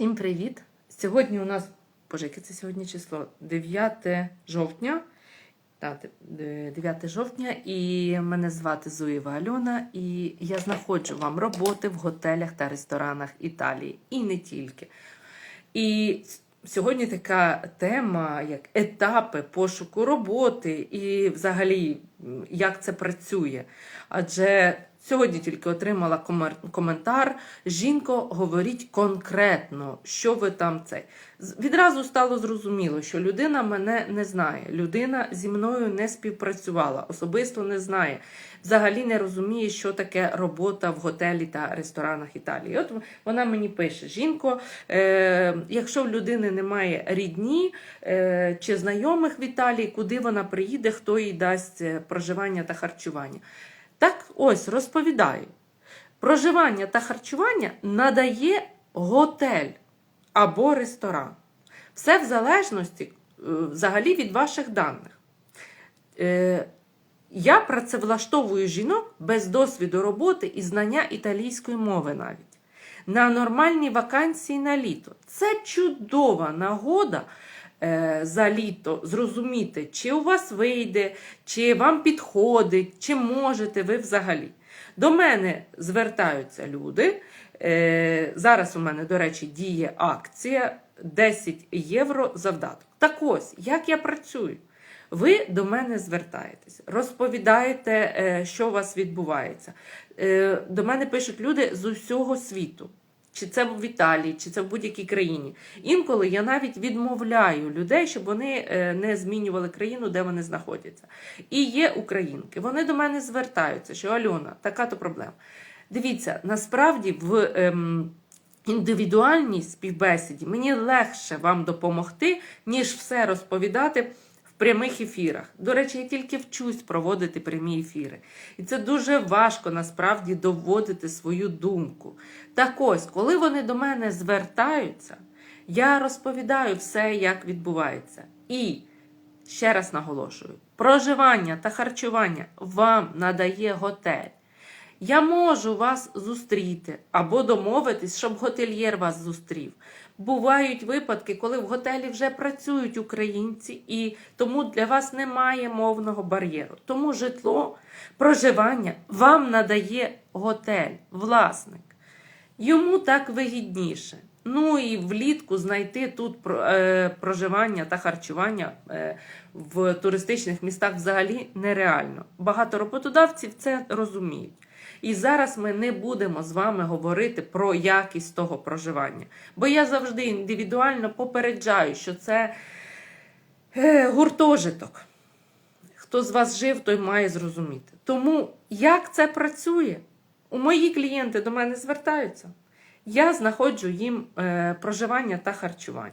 Всім привіт! Сьогодні у нас, боже, яке це сьогодні число? 9 жовтня. Так, 9 жовтня, і мене звати Зуєва Альона, і я знаходжу вам роботи в готелях та ресторанах Італії, і не тільки. І сьогодні така тема, як етапи пошуку роботи, і взагалі як це працює. Адже сьогодні тільки отримала коментар. Жінко, говоріть конкретно, що ви там цей. Відразу стало зрозуміло, що людина мене не знає. Людина зі мною не співпрацювала, особисто не знає. Взагалі не розуміє, що таке робота в готелі та ресторанах Італії. От вона мені пише: жінко, е, якщо в людини немає рідні е, чи знайомих в Італії, куди вона приїде, хто їй дасть е, проживання та харчування. Так ось розповідаю. Проживання та харчування надає готель або ресторан. Все в залежності е, взагалі від ваших даних. Е, Я працевлаштовую жінок без досвіду роботи і знання італійської мови навіть. На нормальні вакансії на літо. Це чудова нагода за літо зрозуміти, чи у вас вийде, чи вам підходить, чи можете ви взагалі. До мене звертаються люди. Е, зараз у мене, до речі, діє акція 10 євро завдаток. Так ось, як я працюю? Ви до мене звертаєтесь, розповідаєте, е, що у вас відбувається. Е, До мене пишуть люди з усього світу. Чи це в Італії, чи це в будь-якій країні. Інколи я навіть відмовляю людей, щоб вони е, не змінювали країну, де вони знаходяться. І є українки. Вони до мене звертаються, що Альона, така то проблема. Дивіться, насправді в ем, індивідуальній співбесіді мені легше вам допомогти, ніж все розповідати прямих ефірах. До речі, я тільки вчусь проводити прямі ефіри. І це дуже важко насправді доводити свою думку. Так ось, коли вони до мене звертаються, я розповідаю все, як відбувається. І ще раз наголошую: проживання та харчування вам надає готель. Я можу вас зустріти або домовитись, щоб готельєр вас зустрів. Бувають випадки, коли в готелі вже працюють українці, і тому для вас немає мовного бар'єру. Тому житло, проживання вам надає готель, власник. Йому так вигідніше. Ну і влітку знайти тут е, проживання та харчування е, в туристичних містах взагалі нереально. Багато роботодавців це розуміють. І зараз ми не будемо з вами говорити про якість того проживання. Бо я завжди індивідуально попереджаю, що це е, гуртожиток. Хто з вас жив, той має зрозуміти. Тому як це працює? У мої клієнти до мене звертаються. Я знаходжу їм е, проживання та харчування.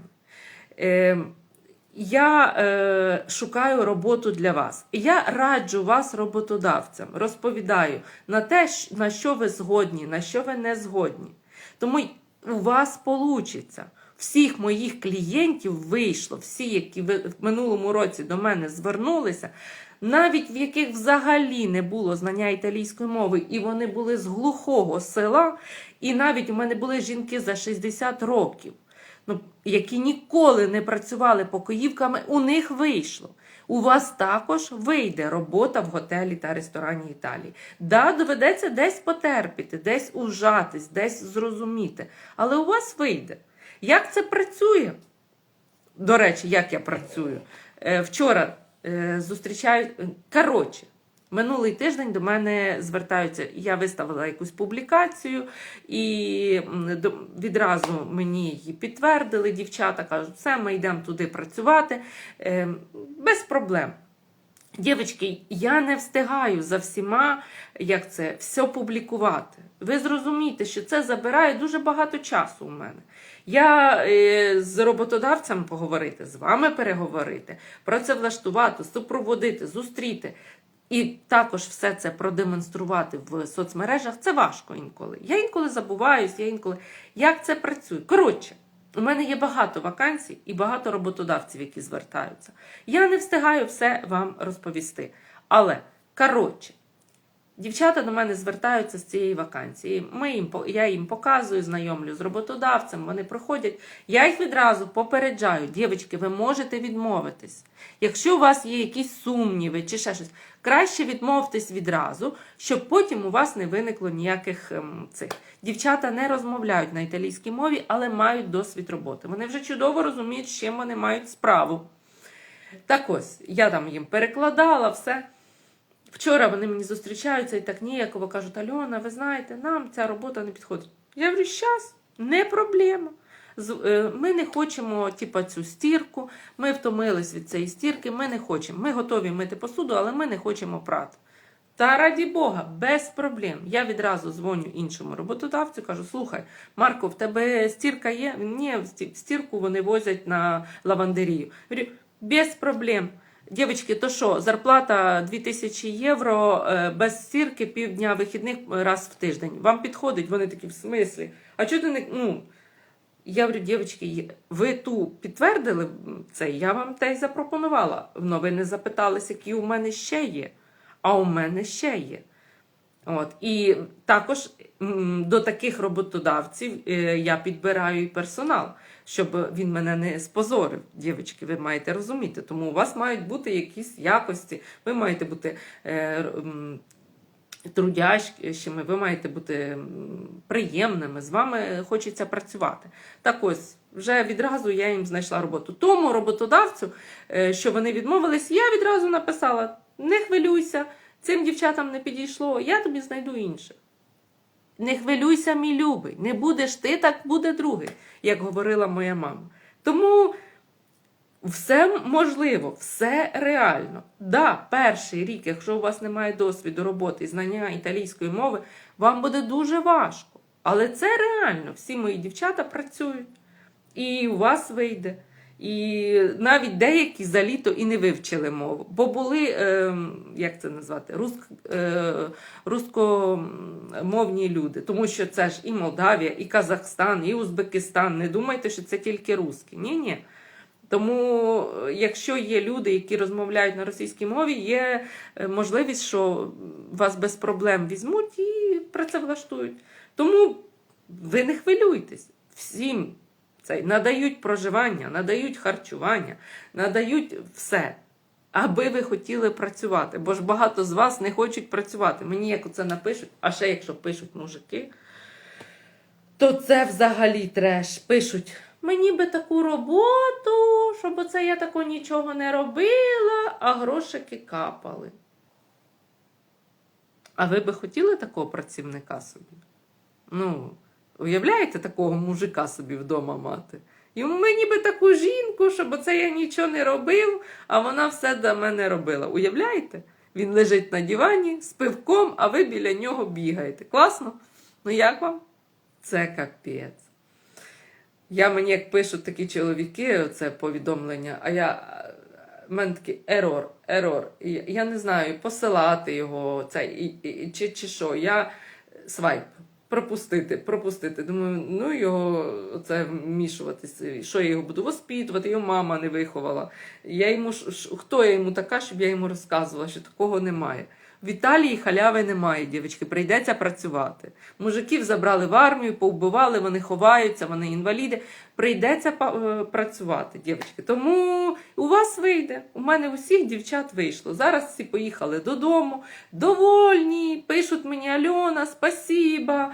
Я е, шукаю роботу для вас. Я раджу вас роботодавцям, розповідаю на те, на що ви згодні, на що ви не згодні. Тому у вас вийде. Всіх моїх клієнтів вийшло, всі, які в минулому році до мене звернулися, навіть в яких взагалі не було знання італійської мови, і вони були з глухого села, і навіть у мене були жінки за 60 років ну, які ніколи не працювали покоївками, у них вийшло. У вас також вийде робота в готелі та ресторані Італії. Да, доведеться десь потерпіти, десь ужатись, десь зрозуміти. Але у вас вийде. Як це працює? До речі, як я працюю? Е, вчора е, зустрічаю. Коротше, минулий тиждень до мене звертаються. Я виставила якусь публікацію, і відразу мені її підтвердили. Дівчата кажуть, все, ми йдемо туди працювати. Е, без проблем. Дівчатки, я не встигаю за всіма, як це, все публікувати. Ви зрозумієте, що це забирає дуже багато часу у мене. Я е, з роботодавцем поговорити, з вами переговорити, працевлаштувати, супроводити, зустріти. І також все це продемонструвати в соцмережах це важко інколи. Я інколи забуваюсь, я інколи. Як це працює? Коротше, у мене є багато вакансій і багато роботодавців, які звертаються. Я не встигаю все вам розповісти. Але, коротше, Дівчата до мене звертаються з цієї вакансії. Ми їм, я їм показую, знайомлю з роботодавцем, вони проходять. Я їх відразу попереджаю, дівчатки, ви можете відмовитись. Якщо у вас є якісь сумніви чи ще щось, краще відмовтесь відразу, щоб потім у вас не виникло ніяких ем, цих. Дівчата не розмовляють на італійській мові, але мають досвід роботи. Вони вже чудово розуміють, з чим вони мають справу. Так ось, я там їм перекладала все. Вчора вони мені зустрічаються і так ніяково кажуть: Альона, ви знаєте, нам ця робота не підходить. Я говорю, щас, не проблема. Е, Ми не хочемо типа, цю стірку, ми втомились від цієї стірки, ми не хочемо. Ми готові мити посуду, але ми не хочемо прати. Та раді Бога, без проблем. Я відразу дзвоню іншому роботодавцю, кажу: слухай, Марко, в тебе стірка є? Ні, стірку вони возять на лавандерію. Говорю, без проблем. Дівчатки, то що, зарплата 2000 євро е, без стірки півдня вихідних е, раз в тиждень. Вам підходить? Вони такі в смислі. А чого ти не. Ну, я говорю, дівчатки, ви ту підтвердили це, я вам те й запропонувала. Ну, ви не запитались, які у мене ще є. А у мене ще є. От. І також до таких роботодавців е, я підбираю і персонал, щоб він мене не спозорив. Дівчатки, ви маєте розуміти. Тому у вас мають бути якісь якості, ви маєте бути е, трудящими, ви маєте бути приємними, з вами хочеться працювати. Так ось, вже відразу я їм знайшла роботу. Тому роботодавцю, е, що вони відмовились, я відразу написала: не хвилюйся, цим дівчатам не підійшло, я тобі знайду інше. Не хвилюйся, мій любий, не будеш ти, так буде другий, як говорила моя мама. Тому все можливо, все реально. Да, перший рік, якщо у вас немає досвіду роботи і знання італійської мови, вам буде дуже важко. Але це реально. Всі мої дівчата працюють, і у вас вийде. І навіть деякі за літо і не вивчили мову, бо були, е, як це назвати, руск, е, рускомовні люди, тому що це ж і Молдавія, і Казахстан, і Узбекистан. Не думайте, що це тільки русські. Ні, ні. Тому, е, якщо є люди, які розмовляють на російській мові, є е, можливість, що вас без проблем візьмуть і працевлаштують. Тому ви не хвилюйтесь. Всім цей надають проживання, надають харчування, надають все. Аби ви хотіли працювати, бо ж багато з вас не хочуть працювати. Мені як оце напишуть, а ще якщо пишуть мужики, то це взагалі треш. Пишуть, мені би таку роботу, щоб оце я тако нічого не робила, а грошики капали. А ви би хотіли такого працівника собі? Ну, уявляєте такого мужика собі вдома мати? І мені би таку жінку, щоб оце я нічого не робив, а вона все до мене робила. Уявляєте? Він лежить на дивані з пивком, а ви біля нього бігаєте. Класно? Ну як вам? Це капець. Я мені як пишуть такі чоловіки, це повідомлення, а я в мене такий ерор, ерор. Я- Я не знаю, посилати його це, і, і, чи, чи що. Я свайп. Пропустити, пропустити. Думаю, ну його це вмішуватися. Що я його буду воспитувати? Його мама не виховала. Я йому хто я йому така, щоб я йому розказувала, що такого немає. В Італії халяви немає, дівчатки, прийдеться працювати. Мужиків забрали в армію, повбивали, вони ховаються, вони інваліди. Прийдеться е, працювати, дівчатки. Тому у вас вийде. У мене усіх дівчат вийшло. Зараз всі поїхали додому, довольні, пишуть мені Альона, спасіба,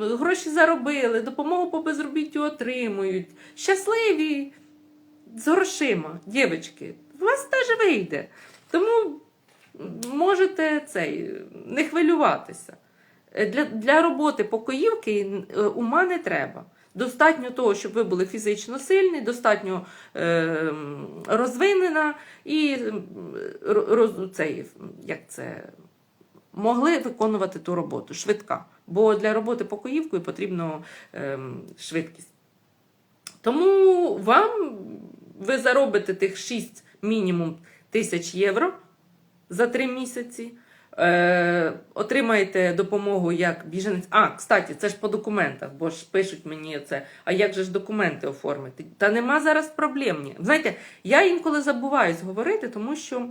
гроші заробили, допомогу по безробіттю отримують. Щасливі з грошима, дівчатки. У вас теж вийде. Тому можете цей, не хвилюватися. Е, Для, для роботи покоївки е, ума не треба. Достатньо того, щоб ви були фізично сильні, достатньо е, розвинена і роз, цей, як це, могли виконувати ту роботу швидка. Бо для роботи покоївкою потрібно ем, швидкість. Тому вам ви заробите тих 6 мінімум тисяч євро за 3 місяці. Е, отримаєте допомогу як біженець. А, кстати, це ж по документах, бо ж пишуть мені це. А як же ж документи оформити? Та нема зараз проблем. ні. Знаєте, я інколи забуваюсь говорити, тому що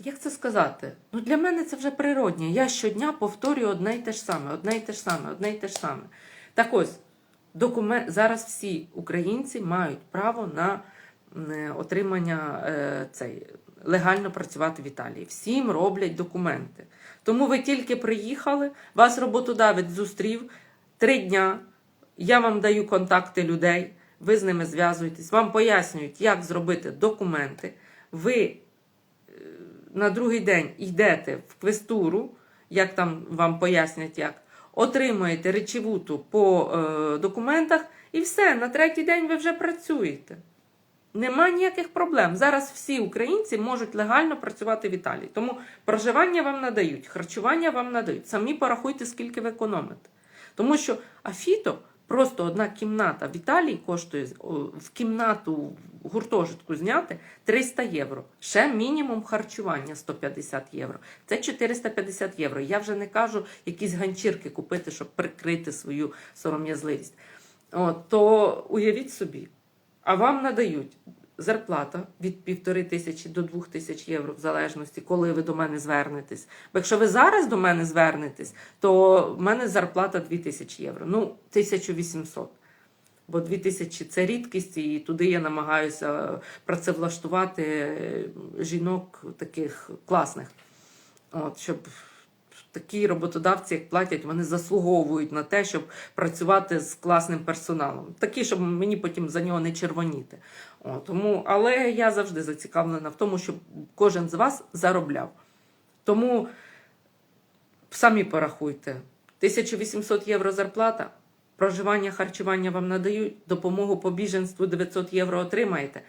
як це сказати? Ну, для мене це вже природнє. Я щодня повторюю одне й те ж саме, одне й те ж саме, одне й те ж саме. Так ось, документ, зараз всі українці мають право на е, отримання е, цей, легально працювати в Італії. Всім роблять документи. Тому ви тільки приїхали, вас роботодавець зустрів три дня. Я вам даю контакти людей, ви з ними зв'язуєтесь, вам пояснюють, як зробити документи. Ви на другий день йдете в квестуру, як там вам пояснять, як, отримуєте речевуту по е, документах, і все, на третій день ви вже працюєте. Нема ніяких проблем. Зараз всі українці можуть легально працювати в Італії. Тому проживання вам надають, харчування вам надають. Самі порахуйте, скільки ви економите. Тому що Афіто просто одна кімната в Італії коштує в кімнату гуртожитку зняти 300 євро. Ще мінімум харчування 150 євро. Це 450 євро. Я вже не кажу якісь ганчірки купити, щоб прикрити свою сором'язливість. То уявіть собі, а вам надають зарплата від півтори тисячі до двох тисяч євро, в залежності, коли ви до мене звернетесь. Бо якщо ви зараз до мене звернетесь, то в мене зарплата 2 тисячі євро. Ну, 1800. Бо 2 тисячі це рідкість, і туди я намагаюся працевлаштувати е, жінок таких класних. От, щоб такі роботодавці, як платять, вони заслуговують на те, щоб працювати з класним персоналом. Такі, щоб мені потім за нього не червоніти. О, тому, але я завжди зацікавлена в тому, щоб кожен з вас заробляв. Тому самі порахуйте: 1800 євро зарплата, проживання, харчування вам надають, допомогу по біженству 900 євро отримаєте.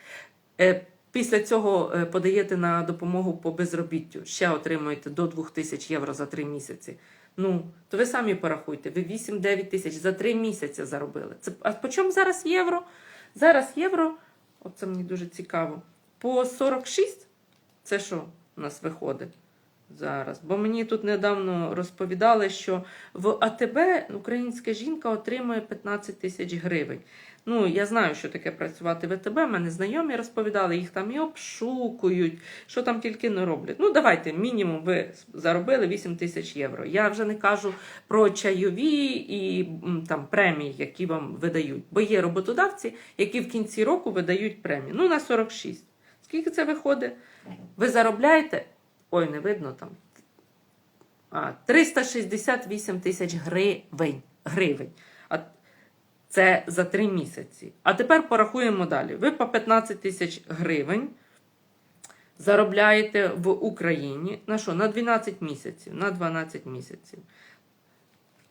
Після цього е, подаєте на допомогу по безробіттю, ще отримуєте до 2000 євро за 3 місяці. Ну, то ви самі порахуйте, ви 8-9 тисяч за 3 місяці заробили. Це, а по чому зараз євро? Зараз євро, оце мені дуже цікаво, по 46. Це що у нас виходить зараз? Бо мені тут недавно розповідали, що в АТБ українська жінка отримує 15 тисяч гривень. Ну, я знаю, що таке працювати в АТБ, мене знайомі розповідали, їх там і обшукують, що там тільки не роблять. Ну, давайте, мінімум ви заробили 8 тисяч євро. Я вже не кажу про чайові і там премії, які вам видають. Бо є роботодавці, які в кінці року видають премії. Ну, на 46. Скільки це виходить? Ви заробляєте? Ой, не видно там. А, 368 тисяч гривень. гривень. А це за 3 місяці. А тепер порахуємо далі. Ви по 15 тисяч гривень заробляєте в Україні на що? На 12 місяців. На 12 місяців.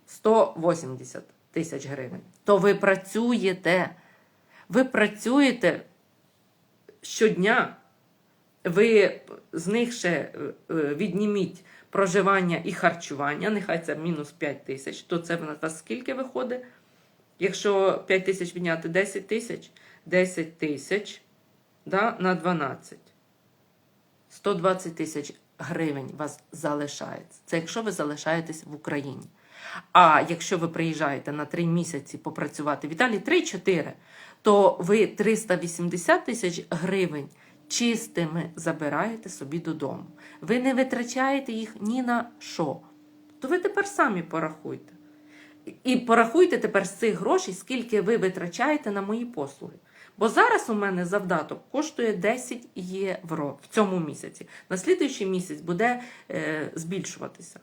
180 тисяч гривень. То ви працюєте. Ви працюєте щодня. Ви з них ще е, е, відніміть проживання і харчування, нехай це мінус 5 тисяч, то це в нас скільки виходить? Якщо 5 тисяч відняти 10 тисяч, 10 тисяч да, на 12. 120 тисяч гривень вас залишається. Це якщо ви залишаєтесь в Україні. А якщо ви приїжджаєте на 3 місяці попрацювати в Італії, 3-4, то ви 380 тисяч гривень чистими забираєте собі додому. Ви не витрачаєте їх ні на що. То ви тепер самі порахуйте. І порахуйте тепер з цих грошей, скільки ви витрачаєте на мої послуги. Бо зараз у мене завдаток коштує 10 євро в цьому місяці. На слідуючий місяць буде е, збільшуватися.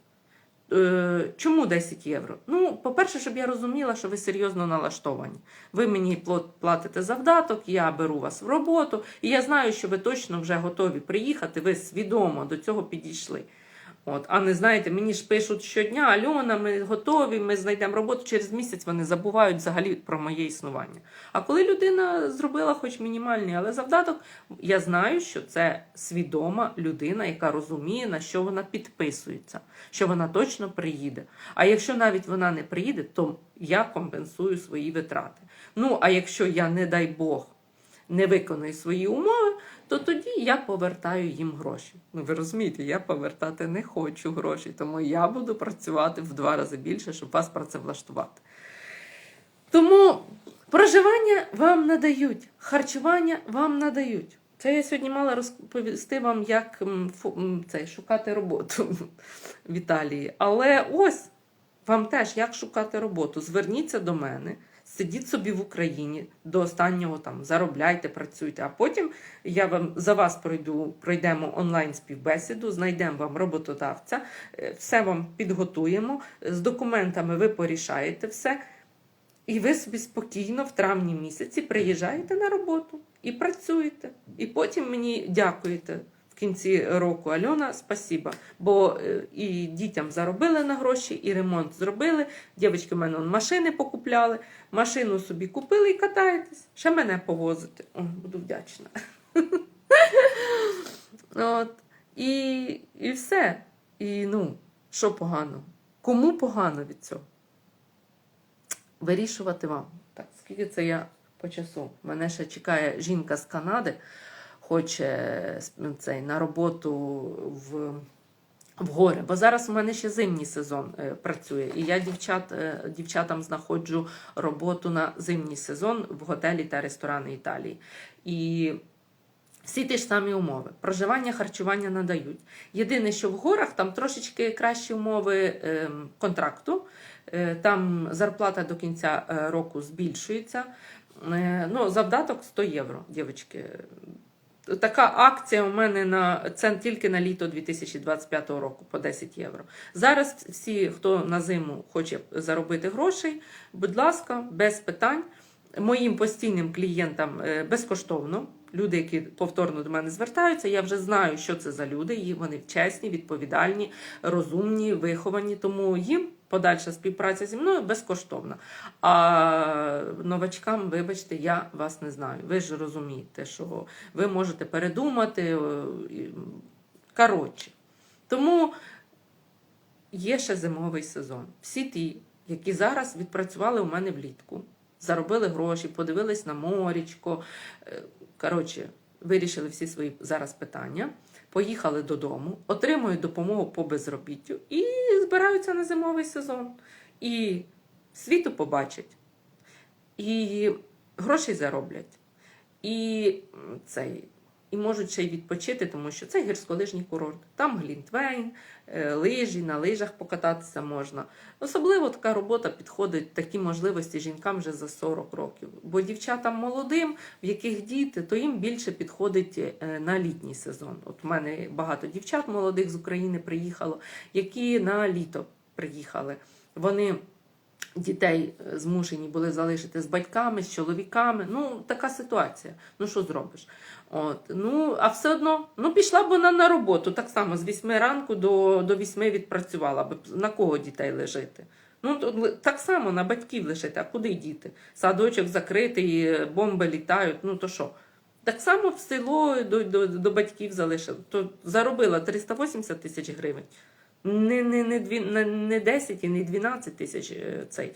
Е, чому 10 євро? Ну, по-перше, щоб я розуміла, що ви серйозно налаштовані. Ви мені плат- платите завдаток, я беру вас в роботу, і я знаю, що ви точно вже готові приїхати, ви свідомо до цього підійшли. От, а не знаєте, мені ж пишуть щодня, Альона, ми готові, ми знайдемо роботу. Через місяць вони забувають взагалі про моє існування. А коли людина зробила хоч мінімальний, але завдаток, я знаю, що це свідома людина, яка розуміє, на що вона підписується, що вона точно приїде. А якщо навіть вона не приїде, то я компенсую свої витрати. Ну, а якщо я, не дай Бог, не виконую свої умови, то тоді я повертаю їм гроші. Ну, ви розумієте, я повертати не хочу гроші, тому я буду працювати в два рази більше, щоб вас працевлаштувати. Тому проживання вам надають, харчування вам надають. Це я сьогодні мала розповісти вам, як цей, шукати роботу в Італії. Але ось вам теж як шукати роботу. Зверніться до мене, сидіть собі в Україні до останнього там, заробляйте, працюйте. А потім я вам за вас пройду, пройдемо онлайн співбесіду, знайдемо вам роботодавця, е, все вам підготуємо. З документами ви порішаєте все. І ви собі спокійно в травні місяці приїжджаєте на роботу і працюєте. І потім мені дякуєте в кінці року. Альона, спасіба. Бо е, і дітям заробили на гроші, і ремонт зробили. Дівчатки в мене машини покупляли, машину собі купили і катаєтесь. Ще мене повозите. О, буду вдячна. От. І, і все. І ну, що погано? Кому погано від цього? Вирішувати вам. Так, скільки це я по часу? Мене ще чекає жінка з Канади, хоче цей, на роботу в, в гори. Бо зараз у мене ще зимній сезон е, працює. І я дівчат, е, дівчатам знаходжу роботу на зимній сезон в готелі та ресторани Італії. І всі ті ж самі умови. Проживання, харчування надають. Єдине, що в горах там трошечки кращі умови ем, контракту. Е, Там зарплата до кінця е, року збільшується. Е, Ну, завдаток 100 євро, дівчатки. Така акція у мене на це тільки на літо 2025 року по 10 євро. Зараз всі, хто на зиму хоче заробити грошей, будь ласка, без питань. Моїм постійним клієнтам е, безкоштовно. Люди, які повторно до мене звертаються, я вже знаю, що це за люди. Вони чесні, відповідальні, розумні, виховані. Тому їм подальша співпраця зі мною безкоштовна. А новачкам, вибачте, я вас не знаю. Ви ж розумієте, що ви можете передумати. е, Коротше. Тому є ще зимовий сезон. Всі ті, які зараз відпрацювали у мене влітку, заробили гроші, подивились на морічко. е, Коротше, вирішили всі свої зараз питання, поїхали додому, отримують допомогу по безробіттю і збираються на зимовий сезон. І світу побачать, і гроші зароблять, і цей. І можуть ще й відпочити, тому що це гірськолижній курорт. Там глінтвейн, е, лижі, на лижах покататися можна. Особливо така робота підходить такі можливості жінкам вже за 40 років. Бо дівчатам молодим, в яких діти, то їм більше підходить е, на літній сезон. От в мене багато дівчат молодих з України приїхало, які на літо приїхали. Вони дітей е, змушені були залишити з батьками, з чоловіками. Ну, така ситуація. Ну, що зробиш? От, ну, а все одно, ну, пішла б вона на роботу, так само з 8 ранку до, до 8 відпрацювала б. На кого дітей лежити? Ну, так само на батьків лишити, а куди діти? Садочок закритий, е, бомби літають, ну то що? Так само в село до, до, до батьків залишили. То заробила 380 тисяч гривень. Не, не, не, дві, не, не 10 і не 12 тисяч е, цей,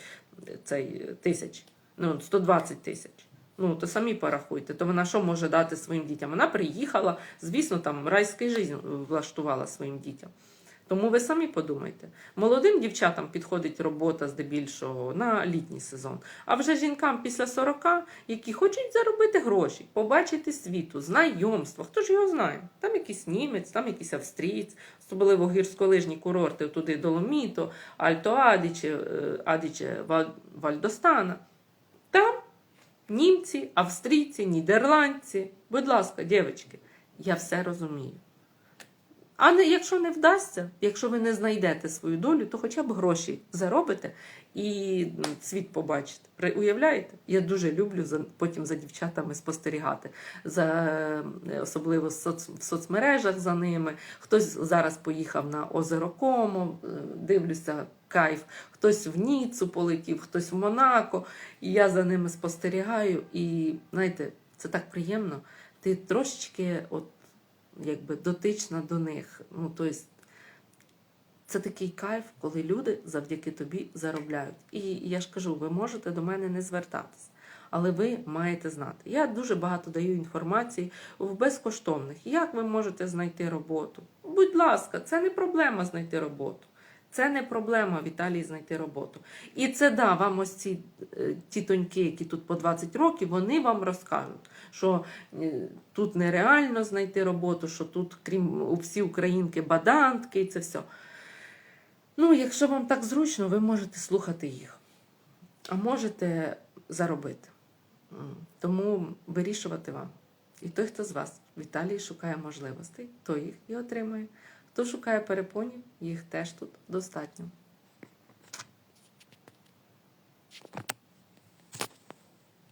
цей е, тисяч, ну 120 тисяч. Ну, то самі порахуйте, то вона що може дати своїм дітям? Вона приїхала, звісно, там райський життя влаштувала своїм дітям. Тому ви самі подумайте. Молодим дівчатам підходить робота здебільшого на літній сезон. А вже жінкам після 40, які хочуть заробити гроші, побачити світу, знайомства. Хто ж його знає? Там якийсь німець, там якийсь австрієць, особливо гірськолижні курорти, туди Доломіто, Альто Адіче, Адіче, Вальдостана. Там німці, австрійці, нідерландці. Будь ласка, дівчатки, я все розумію. А не, якщо не вдасться, якщо ви не знайдете свою долю, то хоча б гроші заробите і світ побачите. При- Уявляєте? Я дуже люблю за, потім за дівчатами спостерігати, за, е, особливо в, соц, в соцмережах за ними. Хтось зараз поїхав на озеро Комо, е, дивлюся кайф, хтось в Ніцу полетів, хтось в Монако. І я за ними спостерігаю. І знаєте, це так приємно. Ти трошечки от якби дотична до них. Ну, тобто, це такий кайф, коли люди завдяки тобі заробляють. І я ж кажу, ви можете до мене не звертатись, але ви маєте знати. Я дуже багато даю інформації в безкоштовних. Як ви можете знайти роботу? Будь ласка, це не проблема знайти роботу. Це не проблема в Італії знайти роботу. І це да, вам ось ці е, тітоньки, які тут по 20 років, вони вам розкажуть, що е, тут нереально знайти роботу, що тут, крім у всі українки, бадантки і це все. Ну, якщо вам так зручно, ви можете слухати їх, а можете заробити. Тому вирішувати вам. І той, хто з вас в шукає можливостей, той їх і отримає. Хто шукає перепонів, їх теж тут достатньо.